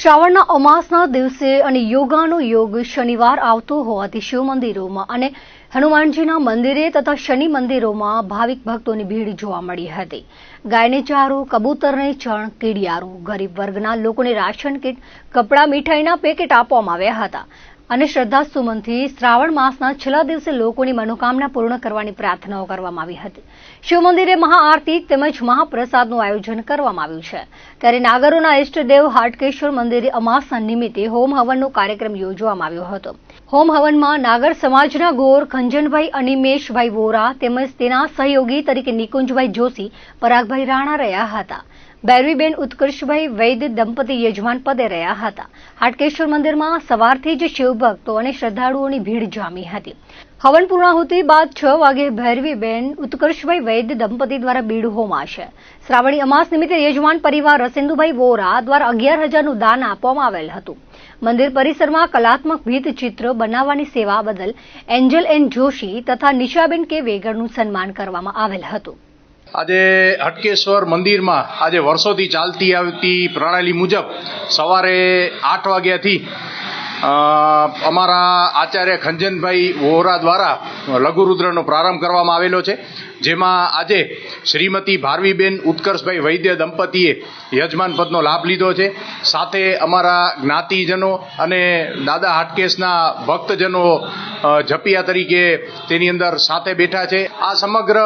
શ્રાવણના અમાસના દિવસે અને યોગાનો યોગ શનિવાર આવતો હોવાથી શિવ મંદિરોમાં અને હનુમાનજીના મંદિરે તથા શનિ મંદિરોમાં ભાવિક ભક્તોની ભીડ જોવા મળી હતી. ગાયને ચારો, કબૂતરને ચણ, કીડિયારું, ગરીબ વર્ગના લોકોને રાશન કીટ, કપડાં, મીઠાઈના પેકેટ આપવામાં આવ્યા હતા. અને શ્રદ્ધા સુમનથી શ્રાવણ માસના છેલ્લા દિવસે લોકોની મનોકામના પૂર્ણ કરવાની પ્રાર્થનાઓ કરવામાં આવી હતી. શિવ મંદિરે મહાઆરતી તેમજ મહાપ્રસાદનું આયોજન કરવામાં આવ્યું છે. ત્યારે નાગરોના ઇષ્ટદેવ હાટકેશ્વર મંદિરે અમાસના નિમિત્તે હોમ હવનનો કાર્યક્રમ યોજવામાં આવ્યો હતો. હોમ હવનમાં નાગર સમાજના ગોર ખંજનભાઈ અનિમેશભાઈ વોરા તેમજ તેના સહયોગી તરીકે નિકુંજભાઈ જોશી, પરાગભાઈ રાણા રહ્યા હતા. ભૈરવીબેન ઉત્કર્ષભાઈ વૈદ્ય દંપતી યજમાન પદે રહ્યા હતા. હાટકેશ્વર મંદિરમાં સવારથી જ શિવભક્તો અને શ્રદ્ધાળુઓની ભીડ જામી હતી. હવન પૂર્ણાહુતિ બાદ છ વાગે ભૈરવીબેન ઉત્કર્ષભાઈ વૈદ્ય દંપતી દ્વારા બીડ હોમાશે. શ્રાવણી અમાસ નિમિત્તે યજમાન પરિવાર રસેન્દુભાઈ વોરા દ્વારા અગિયાર હજારનું દાન આપવામાં આવેલ હતું. મંદિર પરિસરમાં કલાત્મક ભીત ચિત્ર બનાવવાની સેવા બદલ એન્જલ એન જોશી તથા નિશાબેન કે વેગરનું સન્માન કરવામાં આવેલ હતું. આજે હટકેશ્વર મંદિરમાં આજે વર્ષોથી ચાલતી આવતી પ્રણાલી મુજબ સવારે આઠ વાગ્યાથી અમારા આચાર્ય ખંજનભાઈ વોહરા દ્વારા લઘુરુદ્રનો પ્રારંભ કરવામાં આવેલો છે, જેમાં આજે શ્રીમતી ભારવીબેન ઉત્કર્ષભાઈ વૈદ્ય દંપતીએ યજમાન પદનો લાભ લીધો છે. સાથે અમારા જ્ઞાતિજનો અને દાદા હાટકેશના ભક્તજનો અ, જપિયા તરીકે તેની અંદર સાથે બેઠા છે. આ સમગ્ર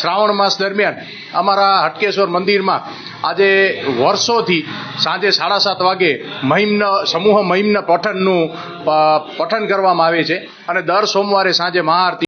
શ્રાવણ માસ દરમિયાન અમારા હટકેશ્વર મંદિરમાં આજે વર્ષોથી સાંજે સાડા સાત વાગે મહિમ્ન સમૂહ મહિમ્ન પઠનનું પઠન કરવામાં આવે છે. અને દર સોમવારે સાંજે મહાઆરતી